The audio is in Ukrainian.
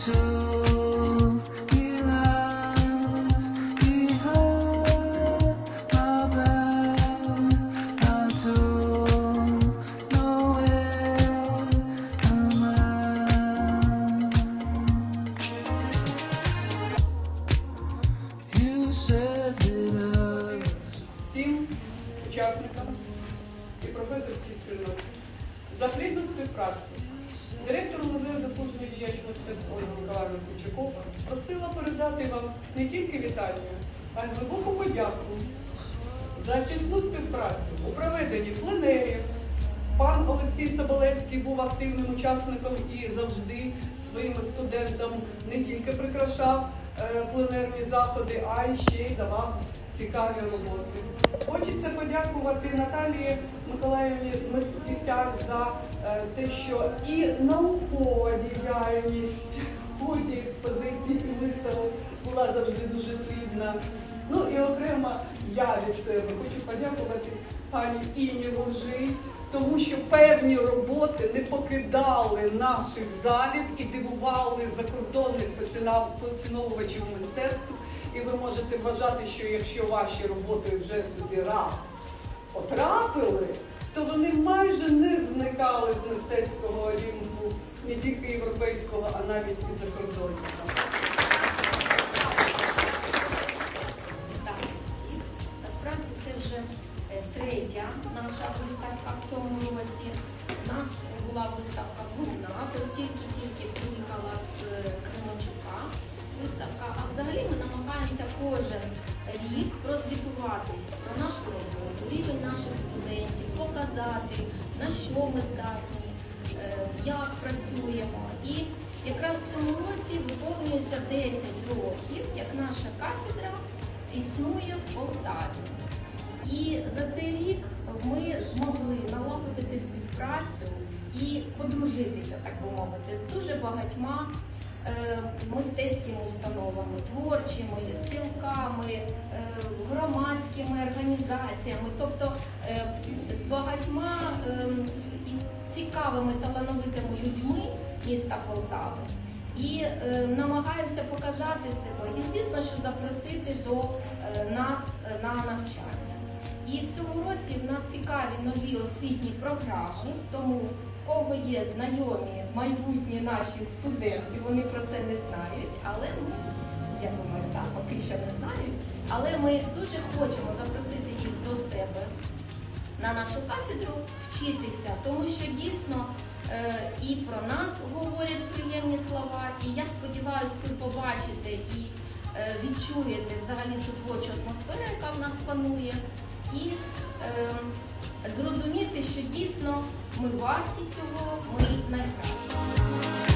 всім учасникам і професорській спільноті за плідну співпрацю. Директор музею заслуженої діячого мистецтва Ольга Миколаївна Кучакова просила передати вам не тільки вітання, а й глибоку подяку за тісну співпрацю у проведенні пленерів. Пан Олексій Соболевський був активним учасником і завжди своїм студентам не тільки прикрашав е, пленерні заходи, а й ще й давав цікаві роботи. Хочеться подякувати Наталії Миколаївні Дігтяр за е, те, що і наукова діяльність в ході експозиції і виставок була завжди дуже плідна. Ну і окремо я від себе хочу подякувати пані Іні Вожий, тому що певні роботи не покидали наших залів і дивували закордонних поціновувачів мистецтв. І ви можете вважати, що якщо ваші роботи вже сюди раз потрапили, то вони майже не зникали з мистецького олімпу не тільки європейського, а навіть і всіх. Насправді це вже е, третя наша виставка в цьому році. У нас була виставка в Лубна, постільки виставка. А взагалі ми намагаємося кожен рік прозвітуватись про нашу роботу, рівень наших студентів, показати, на що ми здатні, е, як працюємо. І якраз в цьому році виповнюється 10 років, як наша кафедра існує в Полтаві. І за цей рік ми змогли налагодити співпрацю і подружитися, так би мовити, з дуже багатьма мистецькими установами, творчими, спілками, е, громадськими організаціями, тобто е, з багатьма е, цікавими талановитими людьми міста Полтави. І е, намагаємося показати себе, і звісно, що запросити до е, нас е, на навчання. І в цьому році в нас цікаві нові освітні програми, тому в кого є знайомі майбутні наші студенти, вони про це не знають, але ми, я думаю, так, поки що не знають. Але ми дуже хочемо запросити їх до себе на нашу кафедру вчитися, тому що дійсно е, і про нас говорять приємні слова, і я сподіваюся, ви побачите і е, відчуєте взагалі цю творчу атмосферу, яка в нас панує, і е, зрозуміти, що дійсно ми варті цього, ми найкращі.